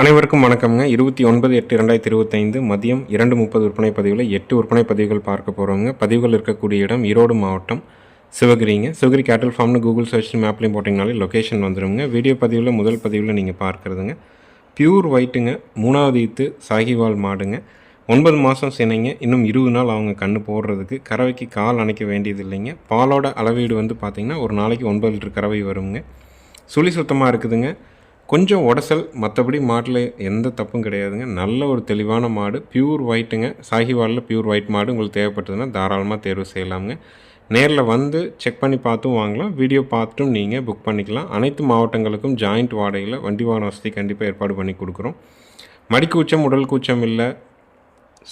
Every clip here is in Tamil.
அனைவருக்கும் வணக்கம்ங்க. இருபத்தி ஒன்பது எட்டு ரெண்டாயிரத்தி இருபத்தைந்து மதியம் இரண்டு முப்பது விற்பனை பதிவில் எட்டு விற்பனை பதிவுகள் பார்க்க போகிறோங்க பதிவுகள் இருக்கக்கூடிய இடம் ஈரோடு மாவட்டம் சிவகிரிங்க. சிவகிரி கேட்டல் ஃபார்ம்னு கூகுள் சர்ச் மேப்லையும் போட்டிங்கனாலே லொக்கேஷன் வந்துடுங்க வீடியோ பதிவில் முதல் பதிவில் நீங்கள் பார்க்குறதுங்க. பியூர் ஒயிட்டுங்க மூணாவது ஈத்து சாகிவால் மாடுங்க. ஒன்பது மாதம் சினைங்க. இன்னும் இருபது நாள் அவங்க கண்ணு போடுறதுக்கு. கறவைக்கு கால் அணைக்க வேண்டியது இல்லைங்க பாலோட அளவீடு வந்து பார்த்திங்கன்னா ஒரு நாளைக்கு ஒன்பது லிட்டர் கறவை வருங்க சுழி சுத்தமாக இருக்குதுங்க. கொஞ்சம் உடசல் மற்றபடி மாட்டில் எந்த தப்பும் கிடையாதுங்க. நல்ல ஒரு தெளிவான மாடு பியூர் ஒயிட்டுங்க சாகிவாலில் பியூர் ஒயிட் மாடு உங்களுக்கு தேவைப்பட்டதுன்னா தாராளமாக தேர்வு செய்யலாமுங்க. நேரில் வந்து செக் பண்ணி பார்த்தும் வாங்கலாம். வீடியோ பார்த்துட்டும் நீங்கள் புக் பண்ணிக்கலாம். அனைத்து மாவட்டங்களுக்கும் ஜாயிண்ட் வாடகையில் வண்டி வாகன வசதி கண்டிப்பாக ஏற்பாடு பண்ணி கொடுக்குறோம். மடிக்கூச்சம் உடல் கூச்சம் இல்லை.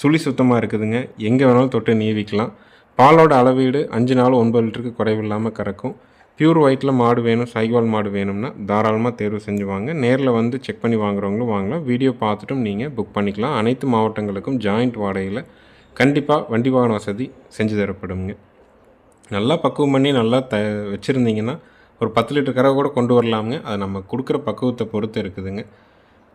சுழி சுத்தமாக இருக்குதுங்க. எங்கே வேணாலும் தொட்டு நீவிக்கலாம். பாலோட அளவீடு அஞ்சு நாள் ஒன்பது லிட்டருக்கு குறைவில்லாமல் கறக்கும். பியூர் ஒயிட்டில் மாடு வேணும் சைவால் மாடு வேணும்னா தாராளமாக தேர்வு செஞ்சு வாங்க. நேரில் வந்து செக் பண்ணி வாங்குறவங்களும் வாங்கலாம். வீடியோ பார்த்துட்டும் நீங்கள் புக் பண்ணிக்கலாம். அனைத்து மாவட்டங்களுக்கும் ஜாயிண்ட் வாடகையில் கண்டிப்பாக வண்டி வாகன வசதி செஞ்சு தரப்படுங்க. நல்லா பக்குவம் பண்ணி நல்லா த வச்சுருந்தீங்கன்னா ஒரு பத்து லிட்டர் கறவை கூட கொண்டு வரலாமுங்க. அது நம்ம கொடுக்குற பக்குவத்தை பொறுத்து இருக்குதுங்க.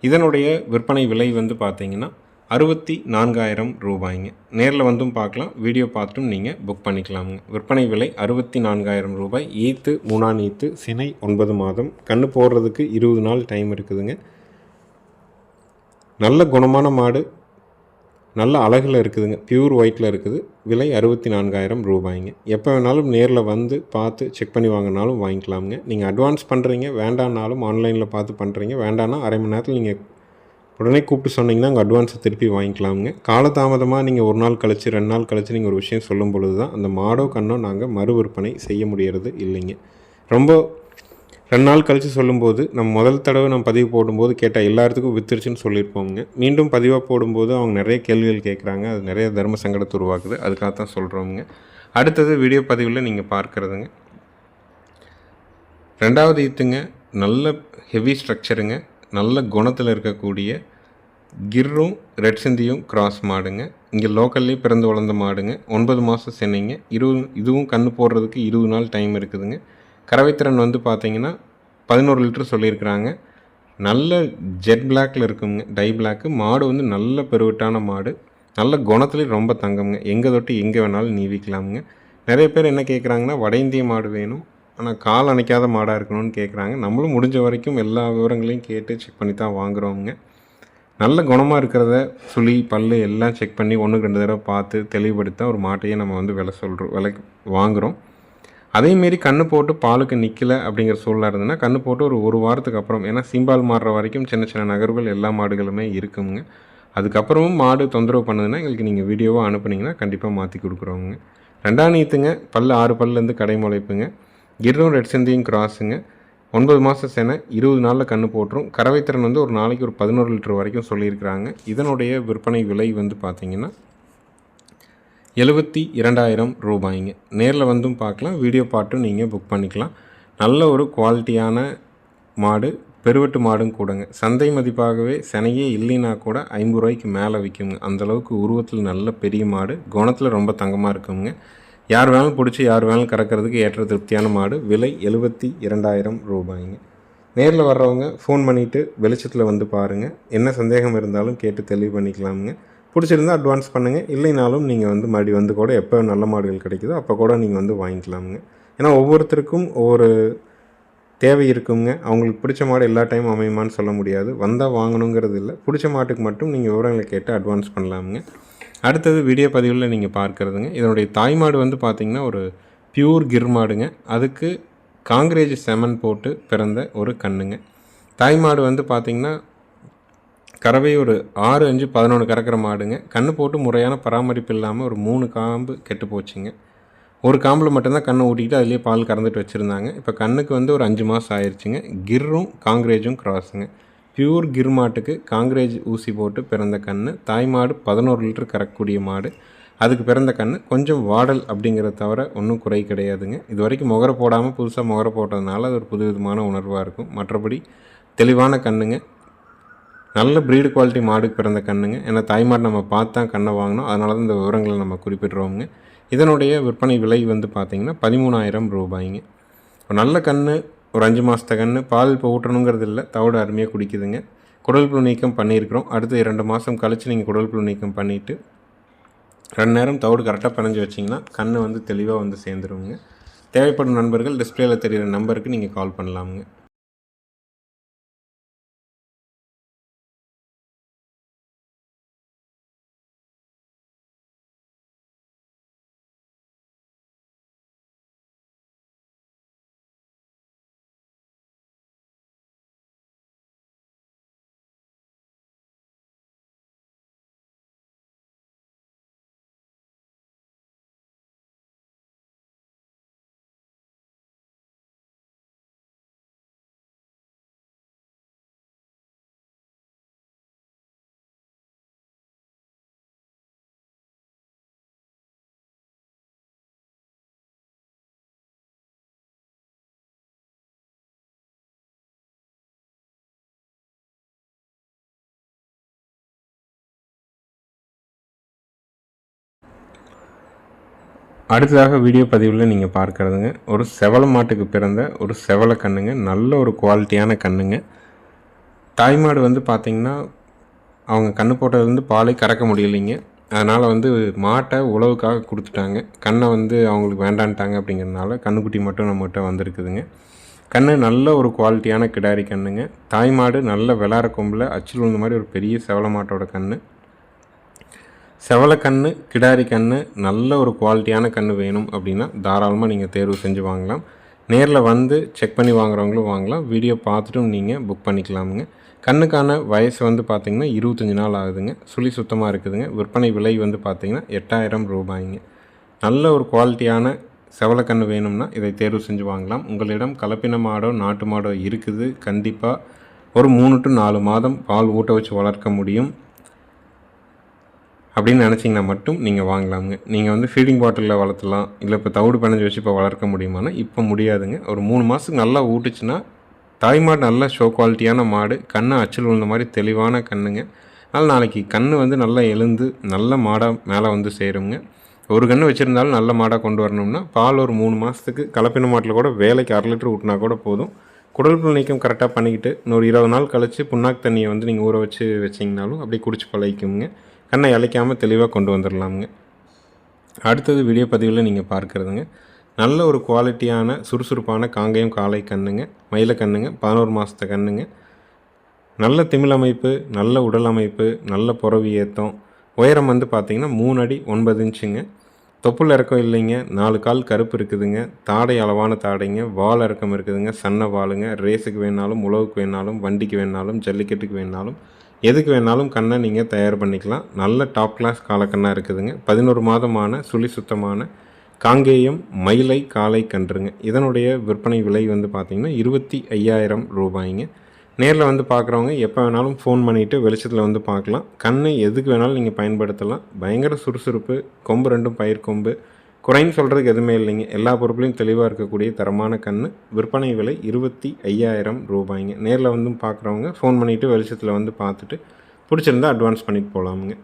இதனுடைய விற்பனை விலை வந்து பார்த்திங்கன்னா அறுபத்தி நான்காயிரம் ரூபாய்ங்க. நேரில் வந்தும் பார்க்கலாம் வீடியோ பார்த்தும் நீங்கள் புக் பண்ணிக்கலாமுங்க. விற்பனை விலை அறுபத்தி நான்காயிரம் ரூபாய். ஈத்து மூணான் ஈத்து சினை ஒன்பது மாதம். கண்ணு போடுறதுக்கு இருபது நாள் டைம் இருக்குதுங்க. நல்ல குணமான மாடு. நல்ல அழகில் இருக்குதுங்க. பியூர் ஒயிட்டில் இருக்குது. விலை அறுபத்தி நான்காயிரம் ரூபாய்ங்க. எப்போ வேணாலும் நேரில் வந்து பார்த்து செக் பண்ணி வாங்கினாலும் வாங்கிக்கலாமுங்க. நீங்கள் அட்வான்ஸ் பண்ணுறீங்க வேண்டான்னாலும் ஆன்லைனில் பார்த்து பண்ணுறீங்க வேண்டான்னா அரை மணி நேரத்தில் நீங்கள் உடனே கூப்பிட்டு சொன்னீங்கன்னா அங்கே அட்வான்ஸை திருப்பி வாங்கிக்கலாமுங்க. காலதாமதமாக நீங்கள் ஒரு நாள் கழிச்சு ரெண்டு நாள் கழிச்சு நீங்கள் ஒரு விஷயம் சொல்லும் பொழுது தான் அந்த மாடோ கண்ணோ நாங்கள் மறு விற்பனை செய்ய முடியறது இல்லைங்க. ரொம்ப ரெண்டு நாள் கழித்து சொல்லும்போது நம்ம முதல் தடவை நம்ம பதிவு போடும்போது கேட்டால் எல்லாத்துக்கும் வித்துருச்சுன்னு சொல்லியிருப்போங்க மீண்டும் பதிவாக போடும்போது அவங்க நிறைய கேள்விகள் கேட்குறாங்க. அது நிறைய தர்ம சங்கடத்தை உருவாக்குது. அதுக்காக தான் சொல்கிறோங்க அடுத்தது வீடியோ பதிவில் நீங்கள் பார்க்குறதுங்க. ரெண்டாவது ஈத்துங்க நல்ல ஹெவி ஸ்ட்ரக்சருங்க நல்ல குணத்தில் இருக்கக்கூடிய கிர்ரும் ரெட் சிந்தியும் கிராஸ் மாடுங்க. இங்கே லோக்கல்லே பிறந்து வளர்ந்த மாடுங்க. ஒன்பது மாதம் சென்னைங்க. இருபது இதுவும் கன்று போடுறதுக்கு இருபது நாள் டைம் இருக்குதுங்க. கறவைத்திறன் வந்து பார்த்தீங்கன்னா பதினோரு லிட்டர் சொல்லியிருக்கிறாங்க. நல்ல ஜெட் பிளாக்ல இருக்குங்க. டை பிளாக்கு மாடு வந்து நல்ல பெருவிட்டான மாடு. நல்ல குணத்துலேயும் ரொம்ப தங்கம்ங்க. எங்கே தொட்டு எங்கே வேணாலும் நீவிக்கலாமுங்க. நிறைய பேர் என்ன கேட்குறாங்கன்னா வட இந்திய மாடு வேணும். ஆனால் கால் அணைக்காத மாடாக இருக்கணும்னு கேட்குறாங்க நம்மளும் முடிஞ்ச வரைக்கும் எல்லா விவரங்களையும் கேட்டு செக் பண்ணி தான் வாங்குறோங்க நல்ல குணமாக இருக்கிறத சுழி பல் எல்லாம் செக் பண்ணி ஒன்றுக்கு ரெண்டு தடவை பார்த்து தெளிவுபடுத்த ஒரு மாட்டையே நம்ம வந்து விலை சொல்கிறோம் விலை வாங்குகிறோம் அதேமாரி கண்ணு போட்டு பாலுக்கு நிற்கலை அப்படிங்கிற சூழலாக இருந்ததுன்னா கண்ணு போட்டு ஒரு ஒரு வாரத்துக்கு அப்புறம் ஏன்னா சீம்பால் மாறுற வரைக்கும் சின்ன சின்ன நகர்வுகள் எல்லா மாடுகளுமே இருக்குங்க. அதுக்கப்புறமும் மாடு தொந்தரவு பண்ணுதுன்னா எங்களுக்கு நீங்கள் வீடியோவாக அனுப்புனீங்கன்னா கண்டிப்பாக மாற்றி கொடுக்குறோங்க. ரெண்டாம் நீத்துங்க பல் ஆறு பல்லேருந்து கடை முளைப்புங்க கிர்ரும் ரெட் செந்தியும் கிராஸுங்க ஒன்பது மாத செனை இருபது நாளில் கன்று போட்டுரும். கறவைத்திறன் வந்து ஒரு நாளைக்கு ஒரு பதினோரு லிட்டர் வரைக்கும் சொல்லியிருக்கிறாங்க. இதனுடைய விற்பனை விலை வந்து பார்த்திங்கன்னா எழுபத்தி இரண்டாயிரம் ரூபாய்ங்க. நேரில் வந்தும் பார்க்கலாம். வீடியோ பாட்டும் நீங்கள் புக் பண்ணிக்கலாம். நல்ல ஒரு குவாலிட்டியான மாடு பெருவெட்டு மாடும் கூடங்க. சந்தை மதிப்பாகவே செனையே இல்லைன்னா கூட ஐம்பது ரூபாய்க்கு மேலே விற்குங்க அந்தளவுக்கு உருவத்தில் நல்ல பெரிய மாடு. குணத்தில் ரொம்ப தங்கமாக இருக்குங்க. யார் வேணாலும் பிடிச்சி யார் வேணாலும் கறக்கிறதுக்கு ஏற்ற திருப்தியான மாடு. விலை எழுபத்தி இரண்டாயிரம் ரூபாய்ங்க. நேரில் வர்றவங்க ஃபோன் பண்ணிவிட்டு வெளிச்சத்தில் வந்து பாருங்கள் என்ன சந்தேகம் இருந்தாலும் கேட்டு தெளிவு பண்ணிக்கலாமுங்க. பிடிச்சிருந்தா அட்வான்ஸ் பண்ணுங்கள் இல்லைனாலும் நீங்கள் வந்து மறுபடி வந்து கூட எப்போ நல்ல மாடுகள் கிடைக்குதோ அப்போ கூட நீங்கள் வந்து வாங்கிக்கலாமுங்க. ஏன்னா ஒவ்வொருத்தருக்கும் ஒவ்வொரு தேவை இருக்குங்க. அவங்களுக்கு பிடிச்ச மாடு எல்லா டைம் அமையுமான்னு சொல்ல முடியாது. வந்தால் வாங்கணுங்கிறது இல்லை. பிடிச்ச மாட்டுக்கு மட்டும் நீங்கள் விவரங்களை கேட்டு அட்வான்ஸ் பண்ணலாமுங்க. அடுத்தது வீடியோ பதிவில் நீங்கள் பார்க்குறதுங்க. இதனுடைய தாய்மாடு வந்து பார்த்திங்கன்னா ஒரு பியூர் கிர் மாடுங்க. அதுக்கு காங்கிரேஜ் செமன் போட்டு பிறந்த ஒரு கண்ணுங்க. தாய்மாடு வந்து பார்த்திங்கன்னா கறவை ஒரு ஆறு அஞ்சு பதினொன்று கறக்கிற மாடுங்க. கண்ணு போட்டு முறையான பராமரிப்பு இல்லாமல் ஒரு மூணு காம்பு கெட்டு போச்சுங்க. ஒரு காம்பில் மட்டும்தான் கண்ணை ஊட்டிக்கிட்டு அதுலேயே பால் கறந்துட்டு வச்சுருந்தாங்க. இப்போ கண்ணுக்கு வந்து ஒரு அஞ்சு மாதம் ஆயிடுச்சுங்க கிர்ரும் காங்கிரேஜும் கிராஸுங்க பியூர் கிர் மாட்டுக்கு காங்கிரேஜ் ஊசி போட்டு பிறந்த கன்று தாய் மாடு பதினோரு லிட்டர் கறக்கக்கூடிய மாடு. அதுக்கு பிறந்த கன்று கொஞ்சம் வாடல் அப்படிங்கிறத தவிர ஒன்றும் குறை கிடையாதுங்க. இது வரைக்கும் முகர போடாமல் புதுசாக முகர போட்டதுனால அது ஒரு புது விதமான உணர்வாக இருக்கும். மற்றபடி தெளிவான கண்ணுங்க. நல்ல ப்ரீடு குவாலிட்டி மாடுக்கு பிறந்த கண்ணுங்க. ஏன்னா தாய்மாடு நம்ம பார்த்து தான் கண்ணை வாங்கினோம் அதனால தான் இந்த விவரங்களை நம்ம குறிப்பிட்றோங்க இதனுடைய விற்பனை விலை வந்து பார்த்திங்கன்னா பதிமூணாயிரம் ரூபாய்ங்க. நல்ல கன்று ஒரு அஞ்சு மாதத்த கன்று பால் இப்போ ஊட்டணுங்கிறது இல்லை தவிடு அருமையாக குடிக்குதுங்க. குடல் புழு நீக்கம் பண்ணியிருக்கிறோம். அடுத்து இரண்டு மாதம் கழித்து நீங்கள் குடல் புழு நீக்கம் பண்ணிவிட்டு ரெண்டு நேரம் தவிடு கரெக்டாக பிணைஞ்சு வச்சிங்கன்னா கண் வந்து தெளிவாக வந்து சேர்ந்துருவோங்க தேவைப்படும் நண்பர்கள் டிஸ்பிளேயில் தெரிகிற நம்பருக்கு நீங்கள் கால் பண்ணலாமுங்க. அடுத்ததாக வீடியோ பதிவில் நீங்கள் பார்க்குறதுங்க ஒரு செவல மாட்டுக்கு பிறந்த ஒரு செவல கண்ணுங்க நல்ல ஒரு குவாலிட்டியான கண்ணுங்க. தாய்மாடு வந்து பார்த்திங்கன்னா அவங்க கண்ணு போட்டதுலேருந்து பாலை கறக்க முடியலைங்க. அதனால் வந்து மாட்டை உழவுக்காக கொடுத்துட்டாங்க. கண்ணை வந்து அவங்களுக்கு வேண்டான்ட்டாங்க அப்படிங்கிறதுனால கண்ணுக்குட்டி மட்டும் நம்மகிட்ட வந்திருக்குதுங்க. கண்ணு நல்ல ஒரு குவாலிட்டியான கிடாரி கண்ணுங்க. தாய்மாடு நல்ல விளாட கொம்பில் அச்சில் விழுந்த மாதிரி ஒரு பெரிய செவல மாட்டோட கண்ணு. செவல கிடாரி கன்று நல்ல ஒரு குவாலிட்டியான கன்று வேணும் அப்படின்னா தாராளமாக நீங்கள் தேர்வு செஞ்சு வாங்கலாம். நேரில் வந்து செக் பண்ணி வாங்குறவங்களும் வாங்கலாம். வீடியோ பார்த்துட்டும் நீங்கள் புக் பண்ணிக்கலாமுங்க. கண்ணுக்கான வயசு வந்து பார்த்திங்கன்னா இருபத்தஞ்சி நாள் ஆகுதுங்க. சுழி சுத்தமாக இருக்குதுங்க. விற்பனை விலை வந்து பார்த்திங்கன்னா எட்டாயிரம் ரூபாய்ங்க. நல்ல ஒரு குவாலிட்டியான செவலக்கன்று வேணும்னா இதை தேர்வு செஞ்சு வாங்கலாம். உங்களிடம் கலப்பின மாடோ நாட்டு மாடோ இருக்குது. கண்டிப்பாக ஒரு மூணு டு நாலு மாதம் பால் ஊட்ட வச்சு வளர்க்க முடியும். அப்படின்னு நினச்சிங்கன்னா மட்டும் நீங்கள் வாங்கலாமுங்க. நீங்கள் வந்து ஃபீடிங் பாட்டிலில் வளர்த்தலாம். இல்லை இப்போ தவிடு பிணைஞ்சு வச்சு இப்போ வளர்க்க முடியுமானா இப்போ முடியாதுங்க. ஒரு மூணு மாதத்துக்கு நல்லா ஊட்டுச்சுன்னா தாய் மாடு நல்ல ஷோ குவாலிட்டியான மாடு கண்ணை அச்சில் விழுந்த மாதிரி தெளிவான கண்ணுங்க. அதனால் நாளைக்கு கண் வந்து நல்லா எழுந்து நல்ல மாடாக மேலே வந்து சேருங்க. ஒரு கன்று வச்சுருந்தாலும் நல்ல மாடாக கொண்டு வரணும்னா பால் ஒரு மூணு மாதத்துக்கு கலப்பின மாட்டில் கூட வேலைக்கு அரை லிட்டர் ஊட்டினா கூட போதும். குடல் புல் நீக்கம் கரெக்டாக பண்ணிக்கிட்டு இன்னொரு இருபது நாள் கழித்து புண்ணாக்கு தண்ணியை வந்து நீங்கள் ஊற வச்சு வச்சிங்கனாலும் அப்படியே குடிச்சு பழகிக்குங்க. கண்ணை இழைக்காமல் தெளிவாக கொண்டு வந்துடலாமுங்க அடுத்தது வீடியோ பதிவில் நீங்கள் பார்க்குறதுங்க. நல்ல ஒரு குவாலிட்டியான சுறுசுறுப்பான காங்கேயம் காலை கண்ணுங்க மயில கண்ணுங்க பதினோரு மாதத்த கண்ணுங்க. நல்ல திமிழ் அமைப்பு நல்ல உடல் அமைப்பு நல்ல புறவி ஏற்றம் உயரம் வந்து பார்த்திங்கன்னா மூணு அடி ஒன்பது இன்ச்சுங்க. தொப்புள் இறக்கம் இல்லைங்க. நாலு கால் கருப்பு இருக்குதுங்க. தாடை அளவான தாடைங்க. வால் இறக்கம் இருக்குதுங்க. சன்ன வாளுங்க. ரேஸுக்கு வேணாலும் உழவுக்கு வேணாலும் வண்டிக்கு வேணாலும் ஜல்லிக்கட்டுக்கு வேணாலும். எதுக்கு வேணாலும் கண்ணை நீங்கள் தயார் பண்ணிக்கலாம். நல்ல டாப் கிளாஸ் காலக்கண்ணாக இருக்குதுங்க. பதினோரு மாதமான சுழி சுத்தமான காங்கேயம் மயிலை காலை கன்றுங்க. இதனுடைய விற்பனை விலை வந்து பார்த்திங்கன்னா இருபத்தி ஐயாயிரம் ரூபாய்ங்க. நேரில் வந்து பார்க்குறவங்க எப்போ வேணாலும் ஃபோன் பண்ணிவிட்டு வெளிச்சத்தில் வந்து பார்க்கலாம் கண்ணை எதுக்கு வேணாலும் நீங்கள் பயன்படுத்தலாம். பயங்கர சுறுசுறுப்பு கொம்பு ரெண்டும் பயிர் கொம்பு குறைன்னு சொல்கிறதுக்கு எதுவுமே இல்லைங்க. எல்லா பொருட்களையும் தெளிவாக இருக்கக்கூடிய தரமான கண் விற்பனை விலை இருபத்தி ஐயாயிரம் ரூபாய்ங்க. நேரில் வந்து பார்க்குறவங்க ஃபோன் பண்ணிவிட்டு வெளிச்சத்தில் வந்து பார்த்துட்டு பிடிச்சிருந்தா அட்வான்ஸ் பண்ணிட்டு போகலாமுங்க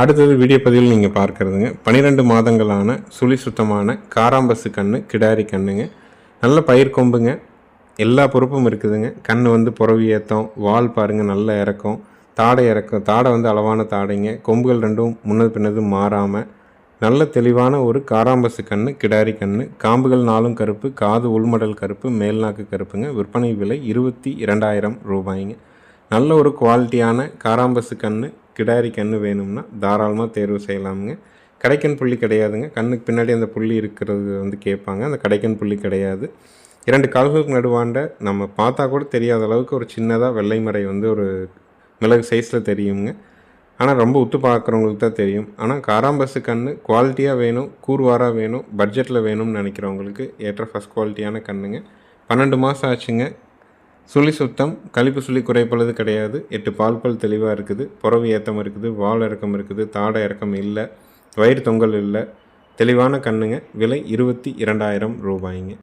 அடுத்தது வீடியோ பதிவில் நீங்கள் பார்க்குறதுங்க. பன்னிரெண்டு மாதங்களான சுழி சுத்தமான காராம்பசு கன்று கிடாரி கண்ணுங்க. நல்ல பயிர் கொம்புங்க. எல்லா பொறுப்பும் இருக்குதுங்க. கண் வந்து புறவி ஏற்றம் வால் பாருங்கள் நல்ல இறக்கம். தாடை இறக்கம் தாடை வந்து அளவான தாடைங்க. கொம்புகள் ரெண்டும் முன்னது பின்னது மாறாமல் நல்ல தெளிவான ஒரு காராம்பசு கன்று கிடாரி கன்று காம்புகள் நாளும் கருப்பு காது உள்மடல் கருப்பு மேல்நாக்கு கருப்புங்க. விற்பனை விலை இருபத்தி இரண்டாயிரம் ரூபாய்ங்க. நல்ல ஒரு குவாலிட்டியான காராம்பசு கன்று கிடாரி கன்று வேணும்னா தாராளமாக தேர்வு செய்யலாமுங்க. கடைக்கன் புள்ளி கிடையாதுங்க. கண்ணுக்கு பின்னாடி அந்த புள்ளி இருக்கிறது வந்து கேட்பாங்க. அந்த கடைக்கன் புள்ளி கிடையாது. இரண்டு கால்களுக்கு நடுவாண்ட நம்ம பார்த்தா கூட தெரியாத அளவுக்கு ஒரு சின்னதாக வெள்ளை மறை வந்து ஒரு மிளகு சைஸில் தெரியுங்க. ஆனால் ரொம்ப உத்து பார்க்குறவங்களுக்கு தான் தெரியும். ஆனால் காராம்பசு கன்று குவாலிட்டியாக வேணும் கூர்வாராக வேணும் பட்ஜெட்டில் வேணும்னு நினைக்கிறவங்களுக்கு ஏற்ற ஃபஸ்ட் குவாலிட்டியான கன்றுங்க பன்னெண்டு மாதம் ஆச்சுங்க. சுழி சுத்தம் கழிப்பு சுழி குறைப்பளது கிடையாது. எட்டு பால் பல் தெளிவாக இருக்குது. புறவு ஏத்தம் இருக்குது. வால் இறக்கம் இருக்குது. தாடை இறக்கம் இல்லை. வயிறு தொங்கல் இல்லை. தெளிவான கண்ணுங்க. விலை இருபத்தி இரண்டாயிரம் ரூபாய்ங்க.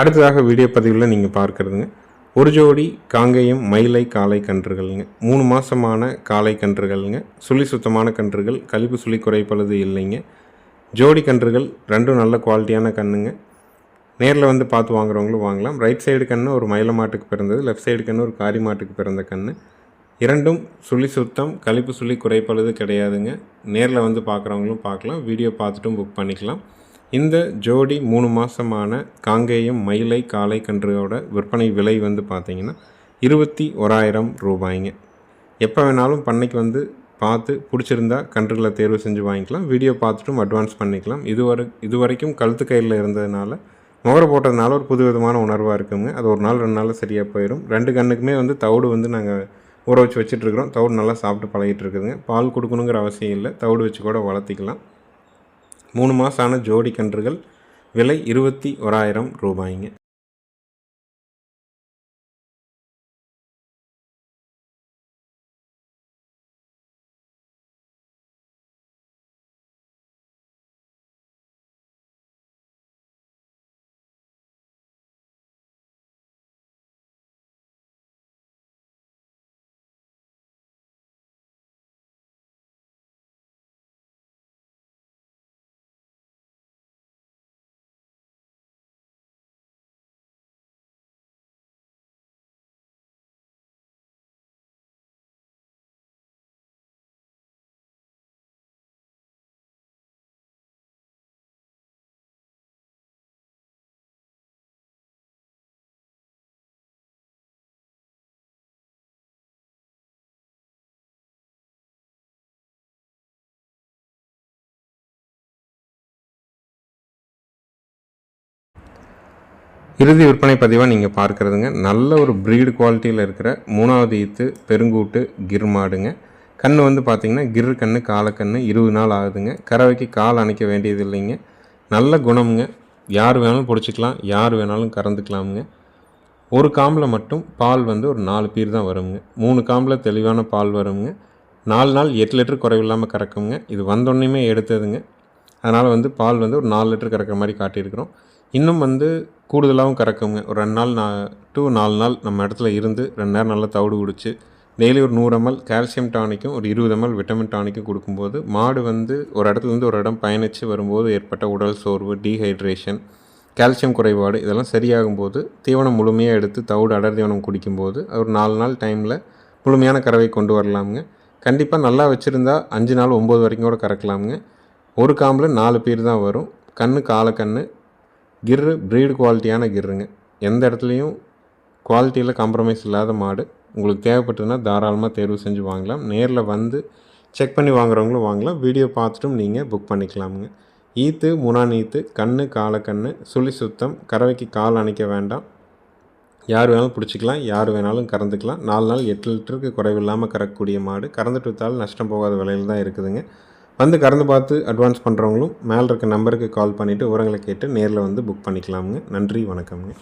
அடுத்ததாக வீடியோ பதிவில் நீங்கள் பார்க்குறதுங்க. ஒரு ஜோடி காங்கேயம் மயிலை காளை கன்றுகள்ங்க. மூணு மாதமான காளை கன்றுகள்ங்க. சுழி சுத்தமான கன்றுகள் கழிப்பு சுழி குறைப்பளது இல்லைங்க. ஜோடி கன்றுகள் ரெண்டும் நல்ல குவாலிட்டியான கன்றுங்க நேரில் வந்து பார்த்து வாங்குறவங்களும் வாங்கலாம். ரைட் சைடு கன்று ஒரு மயில மாட்டுக்கு பிறந்தது லெஃப்ட் சைடு கன்று ஒரு காரி மாட்டுக்கு பிறந்த கன்று இரண்டும் சுழி சுத்தம் கழிப்பு சுழி குறைப்பளது கிடையாதுங்க. நேரில் வந்து பார்க்குறவங்களும் பார்க்கலாம். வீடியோ பார்த்துட்டும் புக் பண்ணிக்கலாம். இந்த ஜோடி மூணு மாதமான காங்கேயம் மயிலை காளை கன்றுகளோட விற்பனை விலை வந்து பார்த்திங்கன்னா இருபத்தி ஓராயிரம் ரூபாய்ங்க. எப்போ வேணாலும் பண்ணைக்கு வந்து பார்த்து பிடிச்சிருந்தா கன்றுகளை தேர்வு செஞ்சு வாங்கிக்கலாம். வீடியோ பார்த்துட்டும் அட்வான்ஸ் பண்ணிக்கலாம். இதுவரை இது வரைக்கும் கழுத்து கையில் இருந்ததுனால முகர போட்டதுனால ஒரு புது விதமான உணர்வாக இருக்குங்க. அது ஒரு நாள் ரெண்டு நாளில் சரியாக போயிடும் ரெண்டு கண்ணுக்குமே வந்து தவிடு வந்து நாங்கள் ஊற வச்சு வச்சுட்ருக்குறோம் தவிடு நல்லா சாப்பிட்டு பழகிட்டு இருக்குதுங்க. பால் கொடுக்கணுங்கிற அவசியம் இல்லை. தவிடு வச்சு கூட வளர்த்திக்கலாம். மூணு மாதம் ஆன ஜோடி கன்றுகள் விலை இருபத்தி ஓராயிரம் ரூபாய்ங்க. இறுதி விற்பனை பதிவாக நீங்கள் பார்க்குறதுங்க. நல்ல ஒரு ப்ரீடு குவாலிட்டியில் இருக்கிற மூணாவது ஈத்து பெருங்கூட்டு கிர் மாடுங்க. கண் வந்து பார்த்திங்கன்னா கிர் கண் காலக்கண் இருபது நாள் ஆகுதுங்க. கறவைக்கு கால் அணைக்க வேண்டியது இல்லைங்க. நல்ல குணமுங்க. யார் வேணாலும் பிடிச்சிக்கலாம் யார் வேணாலும் கறந்துக்கலாமுங்க. ஒரு காம்பில் மட்டும் பால் வந்து ஒரு நாலு பீர் தான் வருங்க. மூணு காம்பில் தெளிவான பால் வருங்க. நாலு நாள் எட்டு லிட்டர் குறைவில்லாமல் கறக்குங்க. இது வந்தோடனேயுமே எடுத்ததுங்க. அதனால் வந்து பால் வந்து ஒரு நாலு லிட்டர் கறக்கிற மாதிரி காட்டியிருக்கிறோம். இன்னும் வந்து கூடுதலாகவும் கறக்குங்க ஒரு ரெண்டு நாள் நான் டூ நாலு நாள் நம்ம இடத்துல இருந்து ரெண்டு நேரம் நல்லா தவிடு குடிச்சு டெய்லி ஒரு நூறு எம்எல் கால்சியம் டானிக்கும் ஒரு இருபது எம்எல் விட்டமின் டானிக்கும் கொடுக்கும்போது மாடு வந்து ஒரு இடத்துலேருந்து ஒரு இடம் பயணித்து வரும்போது ஏற்பட்ட உடல் சோர்வு டீஹைட்ரேஷன் கால்சியம் குறைபாடு இதெல்லாம் சரியாகும் போது தீவனம் முழுமையாக எடுத்து தவிடு அடர் தீவனம் குடிக்கும்போது ஒரு நாலு நாள் டைமில் முழுமையான கறவை கொண்டு வரலாமுங்க. கண்டிப்பாக நல்லா வச்சுருந்தா அஞ்சு நாள் ஒம்பது வரைக்கும் கூட கறக்கலாமுங்க. ஒரு காம்பில் நாலு பேர் தான் வரும். கண்ணு காலை கண்ணு கிர்ரு ப்ரீடு குவாலிட்டியான கிர்ருங்க. எந்த இடத்துலையும் குவாலிட்டியில் காம்ப்ரமைஸ் இல்லாத மாடு. உங்களுக்கு தேவைப்பட்டதுன்னா தாராளமாக தேர்வு செஞ்சு வாங்கலாம். நேரில் வந்து செக் பண்ணி வாங்குறவங்களும் வாங்கலாம். வீடியோ பார்த்துட்டும் நீங்கள் புக் பண்ணிக்கலாமுங்க. ஈத்து முனான் ஈத்து கண்ணு காலக்கண்ணு சுழி சுத்தம் கறவைக்கு கால் அணைக்க வேண்டாம். யார் வேணாலும் பிடிச்சிக்கலாம். யார் வேணாலும் கறந்துக்கலாம். நாலு நாள் எட்டு லிட்டருக்கு குறைவில்லாமல் கறக்கக்கூடிய மாடு. கறந்துட்டு விற்றாலும் நஷ்டம் போகாத விலையில் தான் இருக்குதுங்க. வந்து கறந்து பார்த்து அட்வான்ஸ் பண்ணுறவங்களும் மேலே இருக்க நம்பருக்கு கால் பண்ணிவிட்டு விவரங்களை கேட்டு நேரில் வந்து புக் பண்ணிக்கலாமுங்க. நன்றி வணக்கம்ங்க.